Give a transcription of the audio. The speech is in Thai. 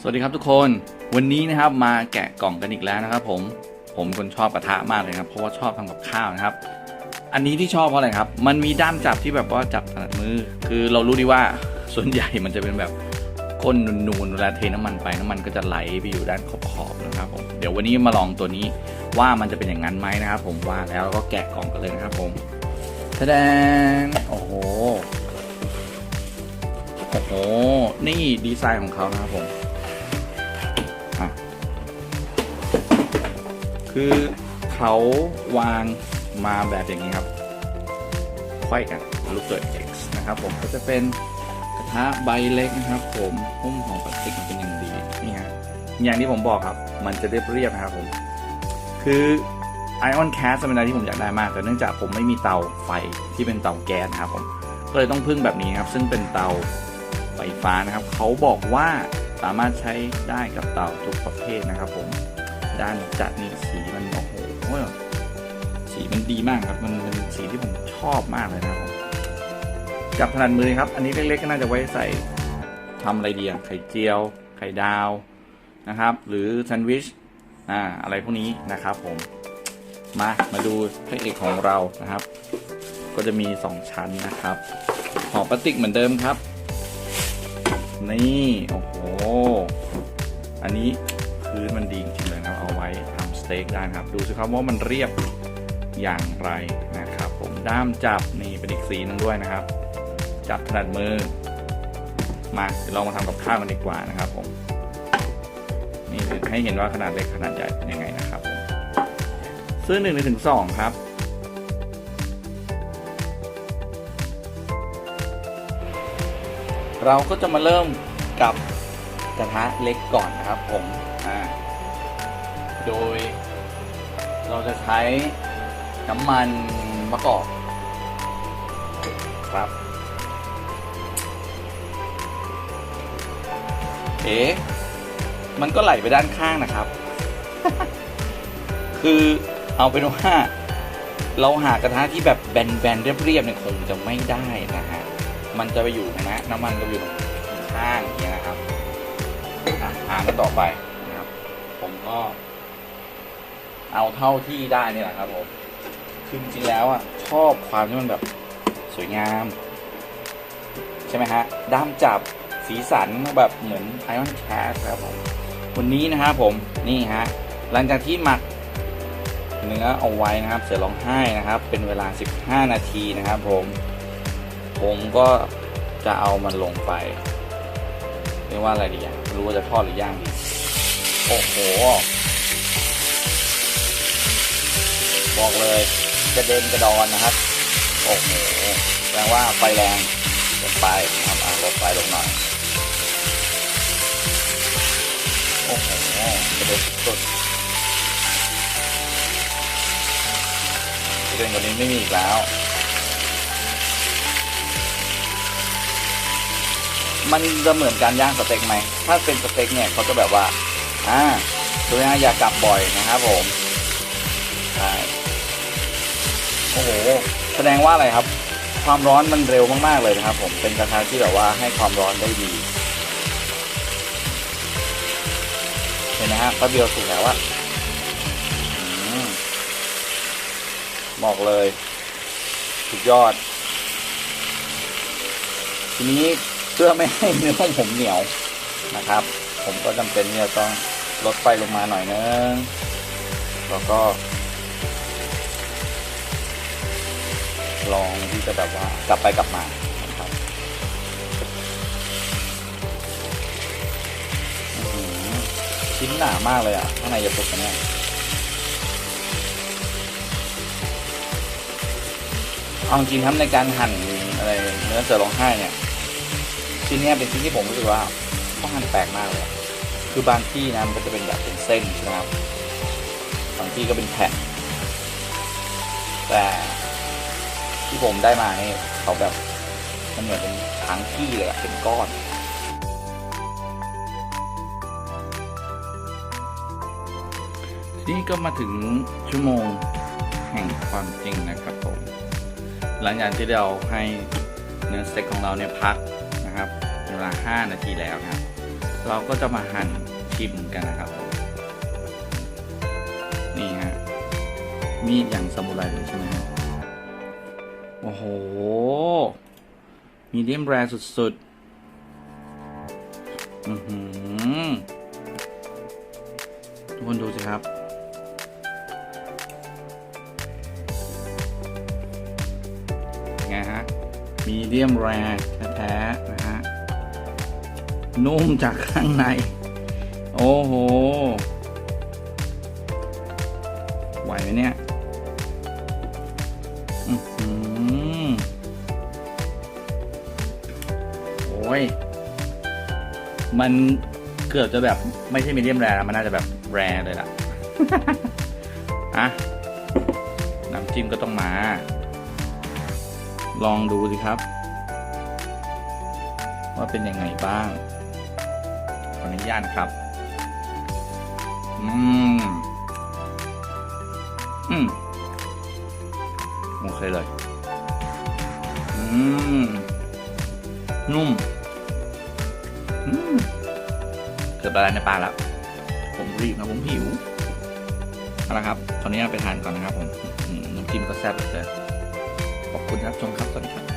สวัสดีครับทุกคนวันนี้นะครับมาแกะกล่องกันอีกแล้วนะครับ ผมผมคนชอบกระทะมากเลยครับเพราะว่าชอบทำกับข้าวนะครับ อันนี้ที่ชอบเพราะอะไรครับ มันมีด้ามจับที่แบบว่าจับถนัดมือ คือเรารู้ดีว่าส่วนใหญ่มันจะเป็นแบบก้นนูนๆเวลาเทน้ำมันไปน้ำมันก็จะไหลไปอยู่ด้านขอบๆนะครับผมเดี๋ยววันนี้มาลองตัวนี้ว่ามันจะเป็นอย่างนั้นไหมนะครับ ผมว่าแล้วเราก็แกะกล่องกันเลยนะครับผมแสดงโอ้โหโอ้โหนี่ดีไซน์ของเขานะครับผม คือเขาวางมาแบบอย่างนี้ครับไขว้กันรูปตัว X นะครับผมก็จะเป็นกระทะใบเล็กนะครับ ผมหุ้มของพลาสติกมันเป็นอย่างดีนี่ฮะอย่างที่ผมบอกครับ มันจะเรียบเรียบนะครับผม คือ Ion Cast เป็นอะไรที่ผมอยากได้มาก แต่เนื่องจากผมไม่มีเตาไฟที่เป็นเตาแก๊สนะครับผมก็เลยต้องพึ่งแบบนี้ครับ ซึ่งเป็นเตาไฟฟ้านะครับ เขาบอกว่า สามารถใช้ได้กับเต่าทุกประเภทนะครับ ผมด้านจัดนี่สีมันโอ้โหสีมันดีมากครับมันเป็นสีที่ผมชอบมากเลยนะครับจับถนัดมือครับ อันนี้เล็กๆก็น่าจะไว้ใส่ทำอะไรดีอะไข่เจียว ไข่ดาวนะครับ หรือแซนด์วิชอ่าอะไรพวกนี้นะครับ ผมมามาดูพระเอกของเรานะครับ ก็จะมี 2 ชั้นนะครับห่อพลาสติกเหมือนเดิมครับ นี่โอ้โห อันนี้พื้นมันดีจริงเลยนะครับเอาไว้ทำสเต็กได้ครับดูสิครับว่ามันเรียบอย่างไรนะครับ ผมด้ามจับนี่เป็นอีกสีหนึงด้วยนะครับ จับถนัดมือ มาเดี๋ยวเรามาทำกับข้าวกันดีกว่านะครับผมนี่ให้เห็นว่าขนาดเล็กขนาดใหญ่เป็นยังไงนะครับผมซึ่งหนึ่งถึงสองครับ เราก็จะมาเริ่มกับกระทะเล็กก่อนนะครับผมโดย เราจะใช้น้ำมันมะกอกครับ เอ๊ะมันก็ไหลไปด้านข้างนะครับ คือเอาเป็นว่า เราหากระทะที่แบบแบนๆเรียบๆเนี่ยคงจะไม่ได้นะฮะ มันจะไปอยู่นะฮะน้ำมันก็อยู่ตรงข้างอย่างเงี้ยนะครับอะหากันต่อไปนะครับ ผมก็ เอาเท่าที่ได้นี่แหละครับผมคือจริงๆแล้วอะชอบความที่มันแบบสวยงาม ใช่ไหมฮะด้ามจับสีสันแบบเหมือนไอออนแคสครับผมวันนี้นะครับผมนี่ฮะหลังจากที่หมักเนื้อเอาไว้นะครับ เสือร้องไห้นะครับ เป็นเวลา 15 นาทีนะครับผม ผมก็จะเอามันลงไปเรียกว่าอะไรดีอะไม่รู้ว่าจะทอดหรือย่างดีโอ้โห บอกเลยกระเด็นกระดอนนะครับ โอ้โหแปลว่าไฟแรงลงไปนะครับอะลดไฟลงหน่อยโอ้โหกระเด็นสุดกระเด็นกว่านี้ไม่มีอีกแล้ว มันจะเหมือนการย่างสเต็กไหม ถ้าเป็นสเต็กเนี่ยเขาจะแบบว่า อ่าดูนะอย่ากลับบ่อยนะครับผมใช่โอ้โห แสดงว่าอะไรครับ ความร้อนมันเร็วมากๆเลยนะครับผม เป็นกระทะที่แบบว่าให้ความร้อนได้ดี เห็นนะฮะแป๊บเดียวสุกแล้วอะอืมบอกเลย สุดยอด ทีนี้ เพื่อไม่ให้เนื้อของผมเหนียวนะครับ ผมก็จำเป็นที่จะต้องลดไฟลงมาหน่อยนึงแล้วก็ ลองที่จะแบบว่ากลับไปกลับมานะครับชิ้นหนามากเลยอะข้างในจะสุกกันแน่เอาจริงครับในการหั่นอะไรเนื้อเสือร้องไห้เนี่ย ชิ้นเนี้ยเป็นชิ้นที่ผมรู้สึกว่าต้องหั่นแปลกมากเลย คือบางที่นะมันก็จะเป็นแบบเป็นเส้นใช่ไหมครับบางที่ก็เป็นแผ่น แต่ที่ผมได้มาเนี่ยเขาแบบมันเหมือนเป็นทั้งที่เลยอะเป็นก้อนนี่ก็มาถึงชั่วโมงแห่งความจริงนะครับผม หลังจากที่เราให้เนื้อสเต็กของเราเนี่ยพัก เวลา 5 นาทีแล้วนะครับ เราก็จะมาหั่นชิมกันนะครับ นี่ฮะ มีดอย่างซามูไรเลยใช่ไหมฮะโอ้โห มีเดียมแรร์สุดๆ อือหือทุกคนดูสิครับไงฮะ มีเดียมแรร์แท้ๆ นุ่มจากข้างใน โอ้โห ไหวไหมเนี่ยอือหือโอ้ย มันเกือบจะแบบไม่ใช่มีเดียมแรร์มันน่าจะแบบแรร์เลยล่ะ อะ น้ำจิ้มก็ต้องมา ลองดูสิครับ ว่าเป็นยังไงบ้าง ญาตครับ อืม อืม โอเคเลย อืม นุ่ม อืม เกือบละลายในปากแล้ว ผมรีบนะผมหิวเอาละครับตอนนี้ไปทานก่อนนะครับผมน้ำจิ้มก็แซ่บเลยขอบคุณครับชมครับ สวัสดีครับ